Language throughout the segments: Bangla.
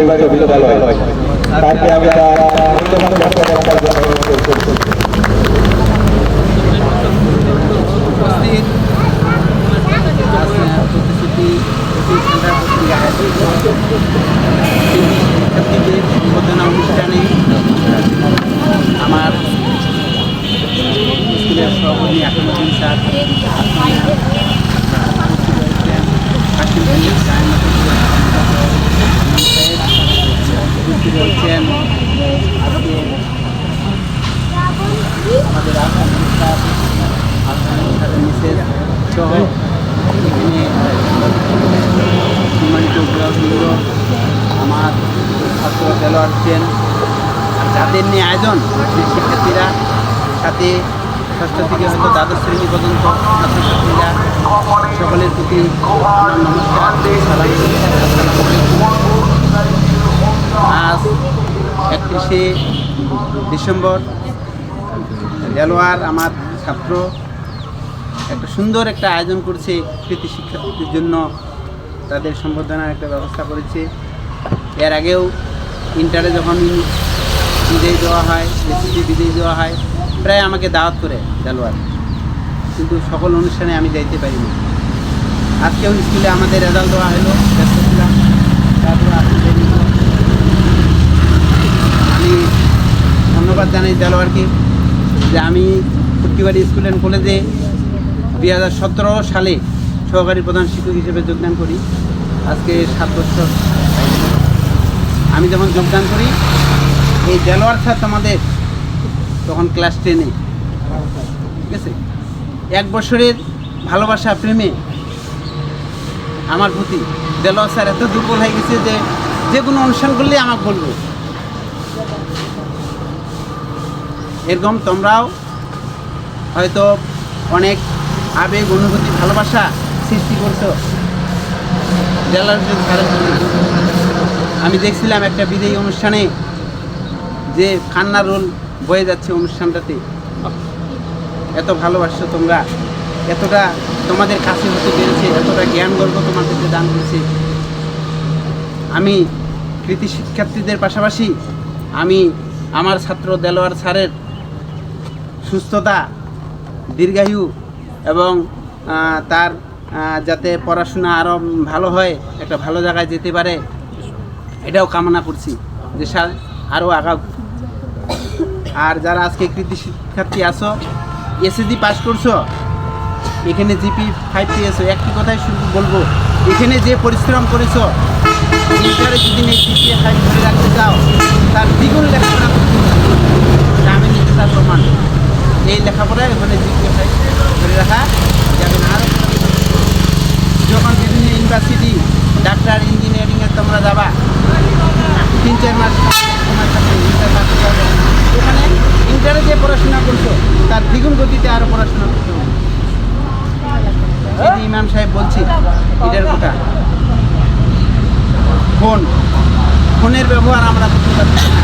সরকারি ভালো হয়। তাকে আমি তার মূল্যবান বক্তব্য রাখার জন্য অনুরোধ করছি। উপস্থিত আজ প্রতিশ্রুতি কোচিং সেন্টার পত্রিকা শিক্ষার্থীদের সম্বোধনা অনুষ্ঠানে আমার স্কুলের সভাপতি আকরুদ্দিন স্যার উপস্থিত রয়েছেন কাশিম উপস্থিত রয়েছেন আজকে আমাদের মিসেস সহ এখানে সম্মানিত অভিভাবকবৃন্দ আমার ছাত্র খেলোয়াড় আর যাদের নিয়ে আয়োজন শিক্ষার্থীরা সাথে ষষ্ঠ থেকে হয়তো দ্বাদশ শ্রেণি পর্যন্ত ছাত্রছাত্রীরা সকলের প্রতি নমস্কার। আজ একত্রিশে ডিসেম্বর দেলোয়ার আমার ছাত্র। একটা সুন্দর একটা আয়োজন করছে কৃতি শিক্ষার্থীদের জন্য। তাদের সম্বর্ধনার একটা ব্যবস্থা করেছে। এর আগেও ইন্টারে যখন বিদেয় দেওয়া হয়, এসএসসি বিদেয় দেওয়া হয়, প্রায় আমাকে দাওয়াত করে দেলোয়ার কিন্তু সকল অনুষ্ঠানে আমি যাইতে পারিনি। আজকেও স্কুলে আমাদের রেজাল্ট দেওয়া হলো, ব্যস্ত ছিলাম তারপরে আসতে দেরি হলো। আমি ধন্যবাদ জানাই দেলোয়ারকে যে আমি ফুটকিবাড়ি স্কুল অ্যান্ড কলেজে দুই হাজার সতেরো সালে সহকারী প্রধান শিক্ষক হিসেবে যোগদান করি। আজকে সাত বছর। আমি যখন যোগদান করি, এই দেলোয়ার স্যার আমাদের তখন ক্লাস টেনে। ঠিক আছে? এক বছরের ভালোবাসা, প্রেমে আমার প্রতি দেলোয়ার স্যার এত দুর্বল হয়ে গেছে যে যে কোনো অনুষ্ঠান করলে আমাকে বলবে। এরকম তোমরাও হয়তো অনেক আবেগ, অনুভূতি, ভালোবাসা সৃষ্টি করছ। জেলার আমি দেখছিলাম একটা বিদায়ী অনুষ্ঠানে যে কান্নার রোল বয়ে যাচ্ছে অনুষ্ঠানটাতে। এত ভালোবাসছো তোমরা। এতটা তোমাদের কাছে হতে পেরেছে, এতটা জ্ঞান গর্ব তোমাদেরকে দান করেছে। আমি কৃতি শিক্ষার্থীদের পাশাপাশি আমি আমার ছাত্র দেলোয়ার স্যারের সুস্থতা, দীর্ঘায়ু এবং তার যাতে পড়াশোনা আরও ভালো হয়, একটা ভালো জায়গায় যেতে পারে, এটাও কামনা করছি যে স্যার আরও আগাও। আর যারা আজকে কৃতি শিক্ষার্থী আসো এসএসডি পাস করছ, এখানে জিপি ফাইভ পেয়েছ একটি কথাই শুধু বলব, এখানে যে পরিশ্রম করেছ ইন্টারে যদি এই জিপি ফাইভ ধরে রাখতে চাও, তার দ্বিগুণ লেখাপড়া আমি নিজে তার প্রমাণ। এই লেখাপড়ায় ওখানে ধরে রাখা যাবে না আরও যখন বিভিন্ন ইউনিভার্সিটি ডাক্তার ইঞ্জিনিয়ারিংয়ে তোমরা যাবা, তিন, চার মাস তোমার সাথে। ওখানে ইন্টারে যে পড়াশোনা করছ, তার দ্বিগুণ গতিতে আরও পড়াশোনা করতে হবে। ইমাম সাহেব বলছি, এটার কথা। ফোন। ফোনের ব্যবহার আমরা করতে পারছি না।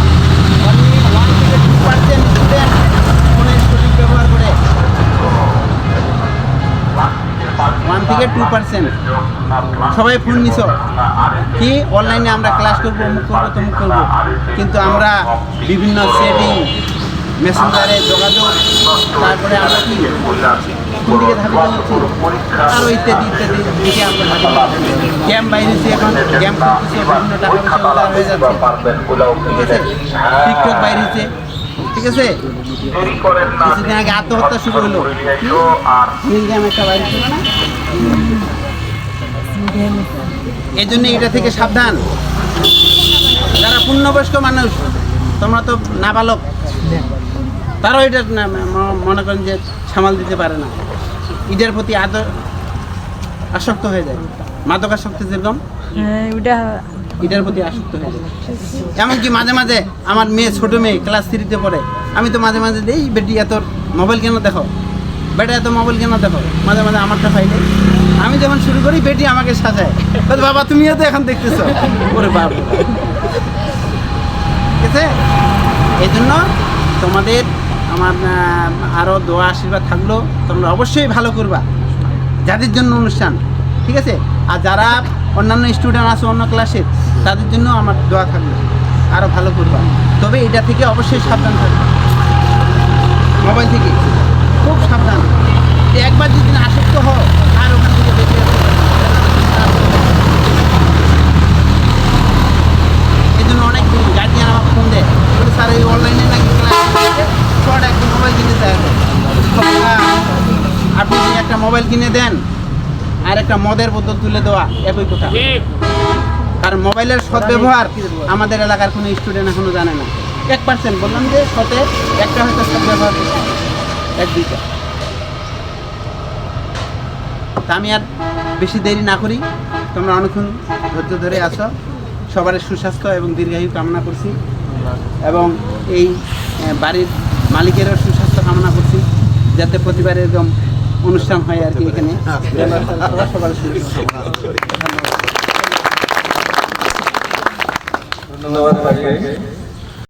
পার্সেন্ট সবাই ফোন নিছ? কি? অনলাইনে আমরা ক্লাস করব অমুক করব তমুক করব। কিন্তু আমরা বিভিন্ন সেটিং মেসেঞ্জারে যোগাযোগ, তারপরে আমরা কি? কোন দিকে ধাবিত হচ্ছি? আরও ইত্যাদি ইত্যাদি দিকে আমরা। গেম বাইরেছি এখন গেম খেলতেছি বিভিন্ন টাকা পয়সা উদ্ধার হয়ে যাচ্ছে। ঠিক আছে? টিকটক বাইরেছে। ঠিক আছে? কিছুদিন আগে আত্মহত্যা শুরু হলো। নীল গেম একটা বাইরে ছিল না? এই জন্য এটা থেকে সাবধান। যারা পূর্ণবয়স্ক মানুষ তোমরা তো নাবালক। তারাও এটা মনে করেন যে সামাল দিতে পারে না। ঈদের প্রতি আদর আসক্ত হয়ে যায়। মাদক আসক্ত যেরকম হ্যাঁ এটার প্রতি আসক্ত হয়ে যায়। এমনকি মাঝে মাঝে আমার মেয়ে ছোট মেয়ে ক্লাস থ্রিতে পড়ে আমি তো মাঝে মাঝে দেই বেটি এত মোবাইল কেন দেখো বেটা, এত মোবাইল কেন দেখো? মাঝে মাঝে আমারটা ফাইলে আমি যখন শুরু করি, বেটি আমাকে সাজায়। বাবা তুমিও তো এখন দেখতেছো? ওরে বাবা। ঠিক আছে? এই জন্য তোমাদের আমার আরও দোয়া, আশীর্বাদ থাকল। তোমরা অবশ্যই ভালো করবা। যাদের জন্য অনুষ্ঠান, ঠিক আছে? আর যারা অন্যান্য স্টুডেন্ট আছে, অন্য ক্লাসের তাদের জন্য আমার দোয়া থাকবে আরও ভালো করবা। তবে এটা থেকে অবশ্যই সাবধান থাকবে মোবাইল থেকে খুব সাবধান যে একবার যদি না আসক্ত হও আর ওখান থেকে বেঁচে আসতে পারবে না। এই জন্য অনেক গার্জিয়ান আমার ফোন দেয় বলে স্যার এই অনলাইনে নাকি ক্লাস শর্ট একটা মোবাইল কিনে দেয় আপনি যদি একটা মোবাইল কিনে দেন আর একটা মদের বোতল তুলে দেওয়া একই কথা। কারণ মোবাইলের সদ্ব্যবহার আমাদের এলাকার কোনো স্টুডেন্ট এখনও জানে না। এক পার্সেন্ট বললাম যে শতে একটা হয়তো সদ্ব্যবহার করছে। এক দুইটা। তা আমি আর বেশি দেরি না করি। তোমরা অনেকক্ষণ ধৈর্য ধরে আসো সবার সুস্বাস্থ্য এবং দীর্ঘায়ু কামনা করছি। এবং এই বাড়ির মালিকেরও সুস্বাস্থ্য কামনা করছি। যাতে প্রতিবার এরকম অনুষ্ঠান হয় আর কি এখানে। করছি। ধন্যবাদ।